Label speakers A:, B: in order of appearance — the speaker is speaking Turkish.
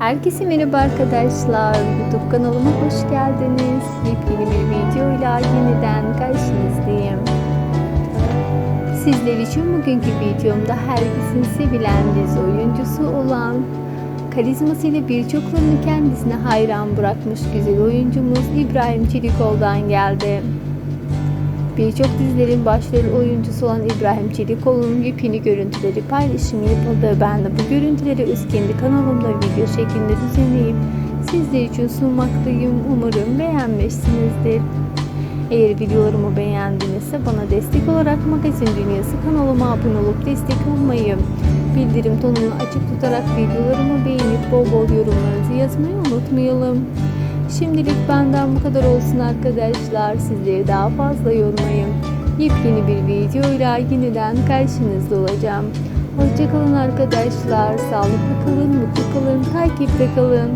A: Herkese merhaba arkadaşlar. YouTube kanalıma hoş geldiniz. Yepyeni bir videoyla yeniden karşınızdayım. Sizler için bugünkü videomda herkesin sevilen dizi oyuncusu olan karizmasıyla birçoklarını kendisine hayran bırakmış güzel oyuncumuz İbrahim Çelikoğlu'dan geldi. Birçok dizilerin başrol oyuncusu olan İbrahim Çelikoğlu'nun yepyeni görüntüleri paylaşımı yapıldı. Ben de bu görüntüleri öz kanalımda video şeklinde düzenleyip sizler için sunmaktayım. Umarım beğenmişsinizdir. Eğer videolarımı beğendinizse bana destek olarak Magazin Dünyası kanalıma abone olup destek olmayı, bildirim tonunu açık tutarak videolarımı beğenip bol bol yorumlarınızı yazmayı unutmayalım. Şimdilik benden bu kadar olsun arkadaşlar. Sizleri daha fazla yormayın. Yepyeni bir videoyla yeniden karşınızda olacağım. Hoşçakalın arkadaşlar. Sağlıklı kalın, mutlu kalın, takipte kalın.